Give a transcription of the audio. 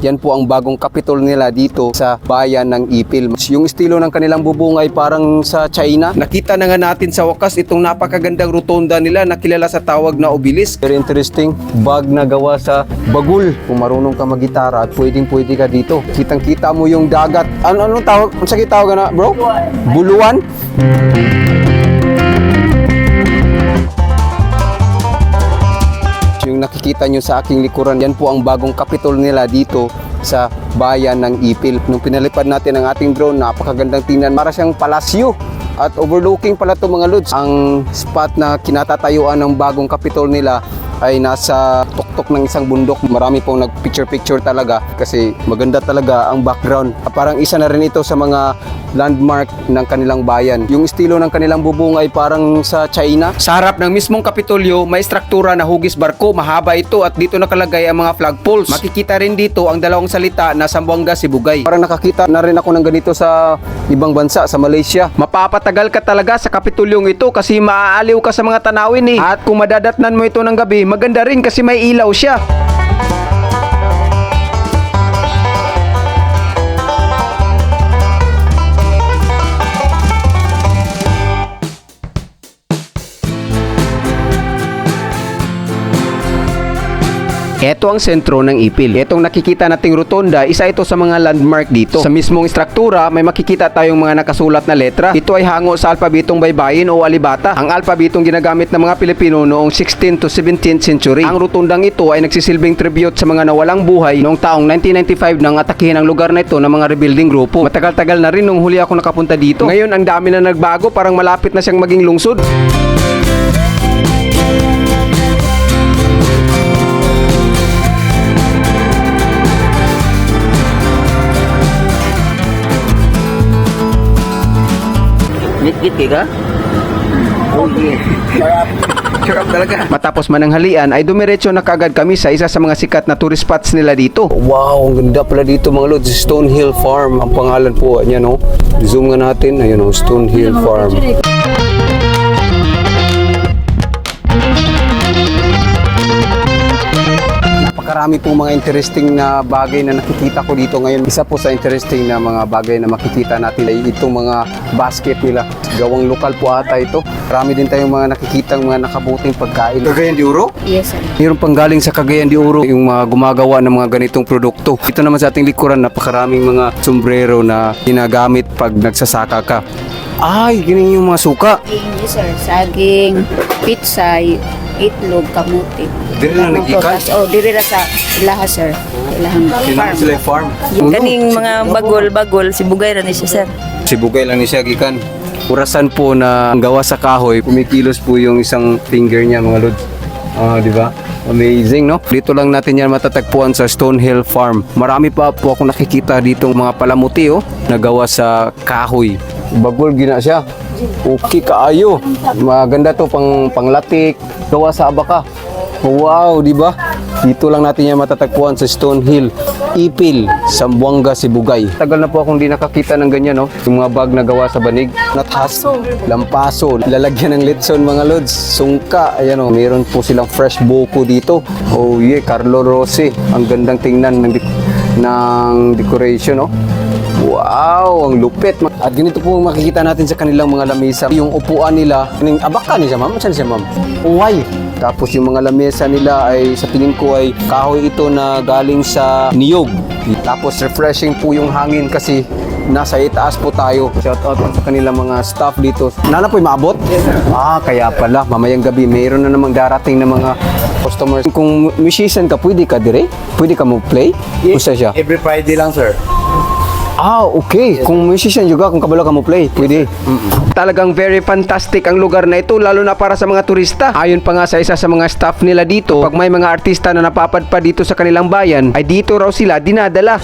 Yan po ang bagong kapitol nila dito sa bayan ng Ipil. Yung estilo ng kanilang bubong ay parang sa China. Nakita na nga natin sa wakas itong napakagandang rotonda nila na kilala sa tawag na Obelisк. Very interesting. Bag na gawa sa bagul. Kung marunong ka magitara at pwedeng pwede ka dito. Kitang kita mo yung dagat. Ano anong tawag? Ang sakit tawag na bro? Buluan. Yung nakikita nyo sa aking likuran, yan po ang bagong kapitol nila dito sa bayan ng Ipil. Nung pinalipad natin ang ating drone, napakagandang tingnan. Para siyang palasyo at overlooking pala to mga lods. Ang spot na kinatatayuan ng bagong kapitol nila ay nasa tuktok ng isang bundok. Marami pong nag-picture-picture talaga kasi maganda talaga ang background. Parang isa na rin ito sa mga landmark ng kanilang bayan. Yung estilo ng kanilang bubong ay parang sa China. Sa harap ng mismong kapitolyo, may struktura na hugis barko. Mahaba ito at dito nakalagay ang mga flagpoles. Makikita rin dito ang dalawang salita na Sambuanga Sibugay. Parang nakakita na rin ako ng ganito sa ibang bansa, sa Malaysia. Mapapatagal ka talaga sa kapitolyong ito kasi maaaliw ka sa mga tanawin eh. At kung madadatnan mo ito ng gabi, maganda rin kasi may ilaw siya. Ito ang sentro ng Ipil. Itong nakikita nating rotonda, isa ito sa mga landmark dito. Sa mismong struktura, may makikita tayong mga nakasulat na letra. Ito ay hango sa alpabetong baybayin o alibata. Ang alpabetong ginagamit ng mga Pilipino noong 16th to 17th century. Ang rotondang ito ay nagsisilbing tribute sa mga nawalang buhay noong taong 1995 nang atakihin ang lugar na ito ng mga rebuilding grupo. Matagal-tagal na rin nung huli ako nakapunta dito. Ngayon, ang dami na nagbago, parang malapit na siyang maging lungsod. Git-git ka? Oh, yes. Sarap talaga. Matapos mananghalian ay dumiretso na kagad kami sa isa sa mga sikat na tourist spots nila dito. Wow, ang ganda pala dito mga lods. Stone Hill Farm ang pangalan po. Ayan o. Zoom nga natin. Ayan o, Stone Hill Farm. Napakarami po mga interesting na bagay na nakikita ko dito ngayon. Isa po sa interesting na mga bagay na makikita natin ay itong mga basket nila. Gawang lokal po ata ito. Marami din tayong mga nakikitang mga nakabuting pagkain. Cagayan de Oro? Yes, sir. Mayroon pang galing sa Cagayan de Oro yung mga gumagawa ng mga ganitong produkto. Ito naman sa ating likuran, napakaraming mga sombrero na ginagamit pag nagsasaka ka. Ay, ganyan yung mga suka. Yes, sir. Saging, pizza, itlog, kamuti. Dili na Mga nagikan? Oh, diri ra sa ilaha, sir. Ilahang farm. sila yung farm. Kaning mga bagol-bagol, si Bugay ra ni siya, sir. Sibugay lang ni siya gikan. Urasan po na ang gawa sa kahoy, kumikilos po yung isang finger niya mga lod. Ah, di ba? Amazing, no? Dito lang natin yan matatagpuan sa Stonehill Farm. Marami pa po ako nakikita dito mga palamuti, oh, na gawa sa kahoy. Bagol gina siya. Okay kaayo. Maganda to pang panglatik, gawa sa abaka. Wow, di ba? Dito lang natin yan matatagpuan sa Stonehill, Ipil, Sambuanga, Sibugay. Tagal na po akong di nakakita ng ganyan, no? Yung mga bag na gawa sa banig. Nathas, lampaso, lalagyan ng litson mga lods, sungka. Ayan, oh, meron po silang fresh buko dito. Oh yeah, Carlo Rossi. Ang gandang tingnan ng, de- ng decoration, no? Wow, ang lupit. At ganito po makikita natin sa kanilang mga lamesa. Yung upuan nila, yung abaka niya, ma'am. Saan siya, ma'am? Uway. Tapos yung mga lamesa nila ay sa tingin ko ay kahoy ito na galing sa niyog. Tapos refreshing po yung hangin kasi nasa itaas po tayo. Shout out sa kanilang mga staff dito. Nana po maabot? Ah, kaya pala. Mamayang gabi mayroon na namang darating na mga customers. Kung musician ka, pwede ka dire? Pwede ka mo play? Usa siya? Every Friday lang, sir. Ah, okay. Kung musician juga, kung kabalo ka mo play, pwede. Talagang very fantastic ang lugar na ito, lalo na para sa mga turista. Ayon pa nga sa isa sa mga staff nila dito, pag may mga artista na napapadpa dito sa kanilang bayan, ay dito raw sila dinadala.